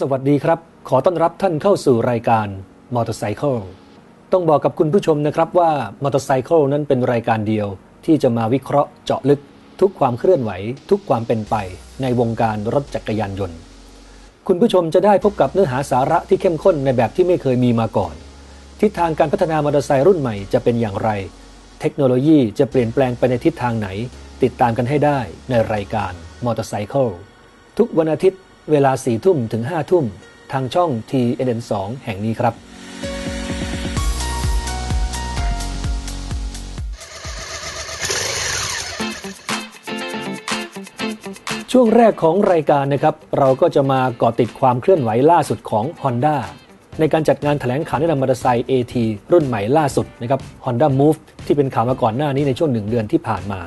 สวัสดีครับ ขอต้อนรับท่านเข้าสู่รายการ Motorcycle ต้องบอกกับคุณผู้ชมนะครับว่า Motorcycle นั้นเป็นรายการเดียว ที่จะมาวิเคราะห์เจาะลึก ทุกความเคลื่อนไหว ทุกความเป็นไป ในวงการรถจักรยานยนต์ คุณผู้ชมจะได้พบกับเนื้อหาสาระที่เข้มข้นในแบบที่ไม่เคยมีมาก่อน ทิศทางการพัฒนามอเตอร์ไซค์รุ่นใหม่จะเป็นอย่างไร เทคโนโลยีจะเปลี่ยนแปลงไปในทิศทางไหน ติดตามกันให้ได้ในรายการ Motorcycle ทุกวันอาทิตย์ เวลา4ทุ่มถึง5ทุ่มทางช่อง TNN2 แห่งนี้ครับ ช่วงแรกของรายการนะครับ เราก็จะมาเกาะติดความเคลื่อนไหวล่าสุดของ Honda ในการจัดงานแถลงข่าวแนะนำมอเตอร์ไซค์ AT รุ่นใหม่ล่าสุดนะครับ Honda Move ที่เป็นข่าวมาก่อนหน้านี้ในช่วงหนึ่งเดือนที่ผ่านมา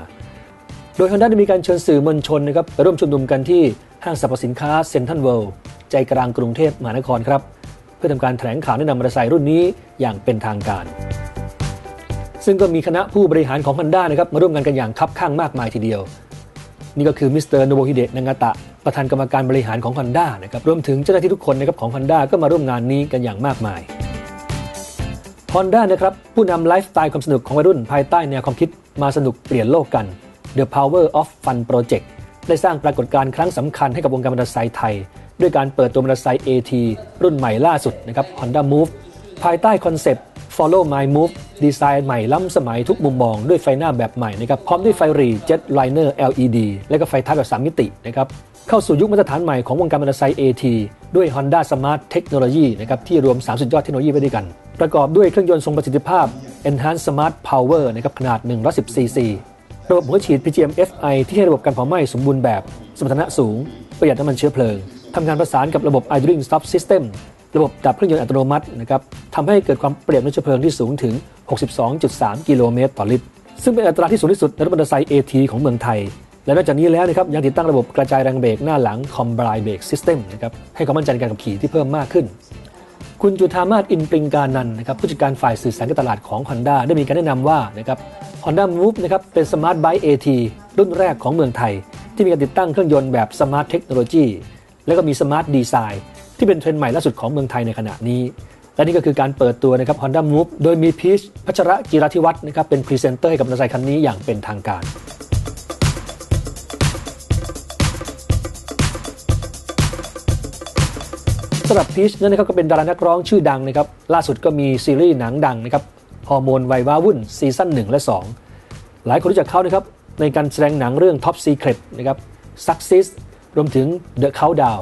โดย Honda ได้มีการเชิญสื่อมวลชนนะครับไปร่วมชุมนุมกันที่ ห้างสรรพสินค้าเซ็นทรัลเวิลด์ใจกลางกรุงเทพมหานครครับ เพื่อทำการแถลงข่าวแนะนำมอเตอร์ไซค์รุ่นนี้อย่างเป็นทางการ ซึ่งก็มีคณะผู้บริหารของ Honda นะครับมาร่วมงานกันอย่างคับข้างมากมายทีเดียว นี่ก็คือมิสเตอร์โนโบฮิเดะนางาตะประธานกรรมการบริหารของ Honda นะครับรวมถึงเจ้าหน้าที่ทุกคนนะครับของ Honda ก็มาร่วมงานนี้กันอย่างมากมาย Honda นะครับผู้นำไลฟ์สไตล์ความสนุกของวัยรุ่นภายใต้แนวความคิดมาสนุกเปลี่ยนโลกกัน The Power of Fun Project ได้สร้างปรากฏการณ์ครั้งสำคัญให้กับวงการมอเตอร์ไซค์ไทย ด้วยการเปิดตัวมอเตอร์ไซค์ AT รุ่นใหม่ล่าสุดนะครับ Honda Move ภายใต้คอนเซปต์ Follow My Move ดีไซน์ใหม่ล้ำสมัยทุกมุมมองด้วยไฟหน้าแบบใหม่นะครับพร้อมด้วยไฟรี Jet Liner LED และก็ไฟท้ายแบบ3มิตินะครับเข้าสู่ยุคมาตรฐานใหม่ของวงการมอเตอร์ไซค์ AT ด้วย Honda Smart Technology นะครับที่รวม 3 สุดยอดเทคโนโลยีไว้ด้วยกัน ประกอบด้วยเครื่องยนต์ทรงประสิทธิภาพ Enhanced Smart Power นะครับขนาด 110 cc ระบบหัวฉีด PGM FI ที่ให้ระบบการเผาไหม้สมบูรณ์แบบ สมรรถนะสูง ประหยัดน้ำมันเชื้อเพลิงทำงานประสานกับระบบ Idling Stop System ระบบดับเครื่องยนต์อัตโนมัตินะครับทำให้เกิดความประหยัดน้ำเชื้อเพลิงที่สูงถึง 62.3 กิโลเมตรต่อลิตร ซึ่งเป็นอัตราที่สูงที่สุดในรถมอเตอร์ไซค์ AT ของเมืองไทย และนอกจากนี้แล้วนะครับยังติดตั้งระบบกระจายแรงเบรกหน้าหลัง Combine Brake System นะครับให้ความมั่นใจในการขับขี่ที่เพิ่มมากขึ้น คุณจุธามาศอินปริงการนันนะครับผู้จัดการฝ่ายสื่อสารการตลาดของ Honda ได้มีการแนะนำว่านะครับ Honda Move นะครับเป็น Smart Bike AT รุ่นแรกของเมืองไทย ที่มีการติดตั้งเครื่องยนต์แบบ Smart Technology และก็มี Smart Design ที่เป็นเทรนด์ใหม่ล่าสุดของเมืองไทยในขณะนี้ และนี่ก็คือการเปิดตัวนะครับ Honda Move โดยมีพีชพัชระจิรธิวัฒน์นะครับเป็นพรีเซนเตอร์ให้กับมอเตอร์ไซคันนี้อย่างเป็นทางการ สำหรับพีชนั้นนะครับก็เป็นดารานักร้องชื่อดังนะครับล่าสุดก็มีซีรีส์หนังดังนะครับฮอร์โมนไวว้าวุ่นซีซั่น1 และ 2 หลายคนรู้จักเขานะครับในการแสดงหนังเรื่อง Top Secret นะครับ Success รวมถึง The Countdown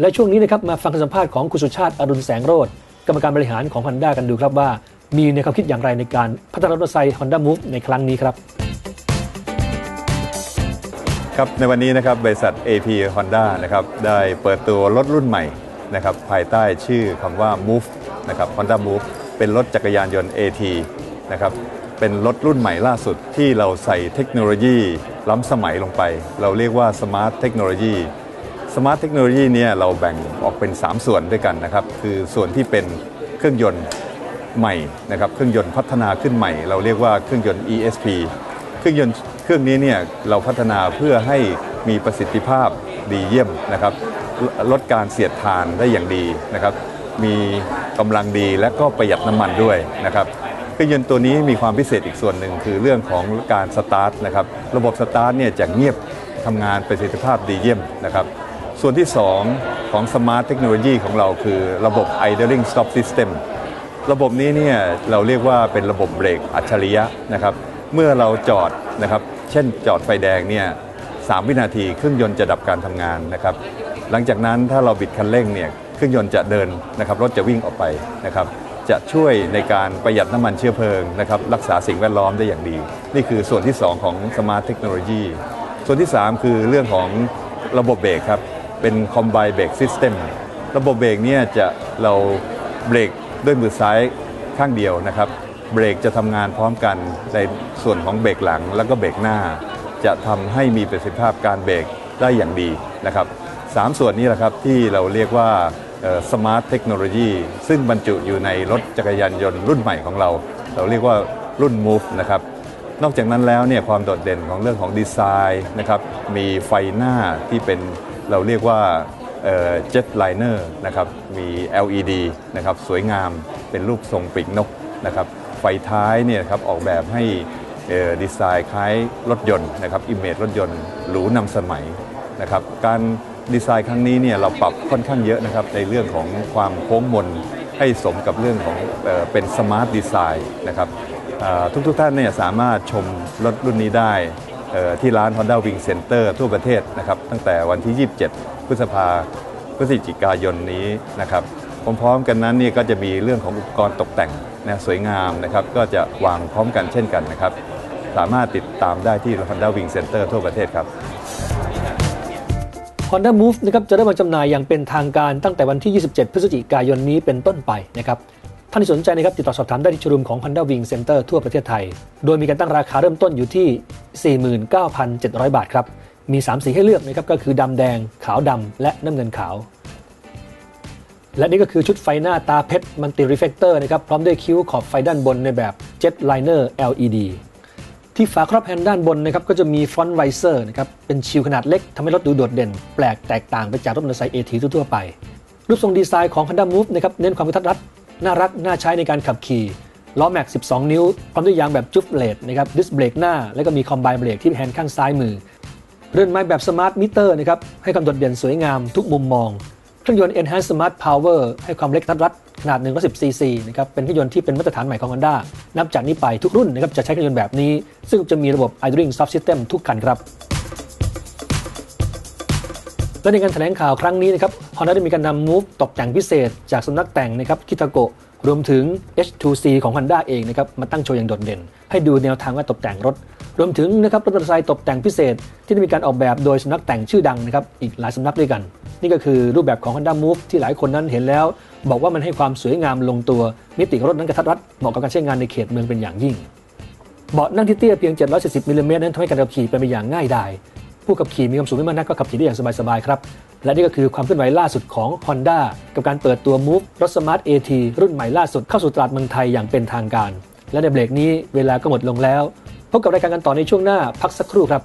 และช่วงนี้นะครับมาฟังคำสัมภาษณ์ของคุณสุชาติอรุณแสงโรธกรรมการบริหารของ Honda กันดูครับว่า มีในความคิดอย่างไรในการพัฒนารถมอเตอร์ไซค์ Honda Move ในครั้งนี้ครับ ครับในวันนี้นะครับบริษัท AP Honda นะครับได้เปิดตัวรถรุ่นใหม่ นะครับภายใต้ชื่อคำว่า Move นะครับ Honda Move เป็นรถจักรยานยนต์ AT นะครับเป็นรถรุ่นใหม่ล่าสุดที่เราใส่เทคโนโลยี ล้ำสมัยลงไป เราเรียกว่า Smart Technology Smart Technology เนี่ยเราแบ่งออกเป็น 3 ส่วนด้วยกันนะครับ คือส่วนที่เป็นเครื่องยนต์ใหม่นะครับเครื่องยนต์พัฒนาขึ้นใหม่ เราเรียกว่าเครื่องยนต์ ESP เครื่องยนต์เครื่องนี้เนี่ยเราพัฒนาเพื่อให้มีประสิทธิภาพดีเยี่ยมนะครับ ลดการเสียดทานได้อย่างดีนะครับ มีกำลังดีและก็ประหยัดน้ำมันด้วยนะครับเครื่องยนต์ตัวนี้มีความพิเศษอีกส่วนหนึ่งคือเรื่องของการสตาร์ทนะครับระบบสตาร์ทเนี่ยจะเงียบทำงานประสิทธิภาพดีเยี่ยมนะครับส่วนที่ 2 ของ Smart Technology ของเราคือระบบ Idling Stop System ระบบนี้เนี่ยเราเรียกว่าเป็นระบบเบรกอัจฉริยะนะครับเมื่อเราจอดนะครับเช่นจอดไฟแดงเนี่ย สามวินาที เครื่องยนต์จะดับการทำงานนะครับ หลังจากนั้นถ้าเราบิดคันเร่งเนี่ยเครื่องยนต์จะเดินนะครับรถจะวิ่งออกไปนะครับ จะช่วยในการประหยัดน้ำมันเชื้อเพลิงนะครับรักษาสิ่งแวดล้อมได้อย่างดี นี่คือส่วนที่ 2 ของ Smart Technology ส่วนที่ 3 คือเรื่องของระบบเบรกครับเป็น Combine Brake System ระบบเบรกเนี่ยจะเราเบรกด้วยมือซ้ายข้างเดียวนะครับ เบรกจะทำงานพร้อมกันในส่วนของเบรกหลังแล้วก็เบรกหน้า จะทำให้มีประสิทธิภาพการเบรกได้อย่างดีนะครับสามส่วนนี้แหละครับที่เราเรียกว่าสมาร์ทเทคโนโลยีซึ่งบรรจุอยู่ในรถจักรยานยนต์รุ่นใหม่ของเรา เราเรียกว่ารุ่น Move นะครับนอกจากนั้นแล้วเนี่ยความโดดเด่นของเรื่องของดีไซน์นะครับมีไฟหน้าที่เป็นเราเรียกว่าเจ็ตไลเนอร์นะครับมี LED นะครับสวยงามเป็นรูปทรงปีกนกนะครับไฟท้ายเนี่ยครับออกแบบให้ ดีไซน์คล้ายรถยนต์นะครับอิมเมจรถยนต์หรูนำสมัยนะครับการดีไซน์ครั้งนี้เนี่ยเราปรับค่อนข้างเยอะนะครับในเรื่องของความโค้งมนให้สมกับเรื่องของเออเป็นสมาร์ทดีไซน์นะครับอ่าทุกท่านเนี่ยสามารถชมรถรุ่นนี้ได้ที่ร้าน Honda Wing Center ทั่วประเทศนะครับตั้งแต่วันที่ 27 พฤษภาพฤศจิกายนนี้นะครับพร้อมๆกันนั้นเนี่ยก็จะมีเรื่องของอุปกรณ์ตกแต่งนะสวยงามนะครับก็จะวางพร้อมกันเช่นกันนะครับ สามารถติดตามได้ที่ Honda Wing Center ทั่วประเทศครับ Honda Move นะครับจะเริ่มาจำหน่ายอย่างเป็นทางการตั้งแต่วันที่ 27 พฤศจิกายนนี้เป็นต้นไปนะครับท่านที่สนใจนะครับติดต่อสอบถามได้ที่ชมรมของ Honda Wing Center ทั่วประเทศไทย โดยมีการตั้งราคาเริ่มต้นอยู่ที่ 49,700 บาทครับ มี 3 สีให้เลือกนะครับก็คือดำแดง ขาวดำและน้ำเงินขาว และนี่ก็คือชุดไฟหน้าตาเพชรมันติรีเฟกเตอร์นะครับพร้อมด้วยคิ้วขอบไฟด้านบนในแบบ Jet Liner LED ที่ฝาครอบแฮนด์ด้านบนนะครับก็จะมีฟรอนต์ไวเซอร์นะครับเป็นชิลขนาดเล็กทำให้รถดูโดดเด่น แปลกแตกต่างไปจากรถมอเตอร์ไซค์เอทีทั่วไป รูปทรงดีไซน์ของ Honda Move นะครับเน้นความกระทัดรัดน่ารักน่าใช้ในการขับขี่ล้อแม็ก 12 นิ้ว พร้อมด้วยยางแบบจุ๊บเลดนะครับดิสเบรกหน้า แล้วก็มีคอมไบเบรกที่แฮนด์ข้างซ้ายมือ เรือนไม้แบบสมาร์ทมิเตอร์นะครับให้ความโดดเด่นสวยงามทุกมุมมอง เครื่องยนต์ Enhanced Smart Power ให้ความเล็กทัดรัดขนาด 110ซีซีนะครับ เป็นเครื่องยนต์ที่เป็นมาตรฐานใหม่ของ Honda นับจากนี้ไปทุกรุ่นนะครับจะใช้เครื่องยนต์แบบนี้ ซึ่งจะมีระบบ Idling Soft System ทุกคันครับ และในการแถลงข่าวครั้งนี้นะครับ Honda ได้มีการนำ Move ตกแต่งพิเศษ จากสำนักแต่งนะครับคิทาโกะรวมถึง H2C ของ Honda เองนะครับมาตั้งโชว์อย่างโดดเด่น ให้ดูแนวทางการตกแต่งรถ รวมถึงนะครับรถมอเตอร์ไซค์ตกแต่งพิเศษ ที่ได้มีการออกแบบโดยสำนักแต่งชื่อดังนะครับอีกหลายสำนักด้วยกัน นี่ก็คือรูปแบบของ Honda Move ที่หลายคนนั้นเห็นแล้ว บอกว่ามันให้ความสวยงามลงตัว มิติรถนั้นกระทัดรัดเหมาะกับการใช้งานในเขตเมืองเป็นอย่างยิ่ง เบาะนั่งที่เตี้ยเพียง 740มิลลิเมตรนั้นทำให้การขับขี่เป็นไปอย่างง่ายดายผู้ขับขี่มีความสูงไม่มากนักก็ขับขี่ได้อย่างสบายๆครับและนี่ก็คือความเคลื่อนไหวล่าสุดของ Honda กับการเปิดตัว Move รถ Smart AT รุ่นใหม่ล่าสุดเข้าสู่ตลาดเมืองไทยอย่างเป็นทางการ และในเบรกนี้เวลาก็หมดลงแล้ว พบกับรายการกันต่อในช่วงหน้าพักสักครู่ครับ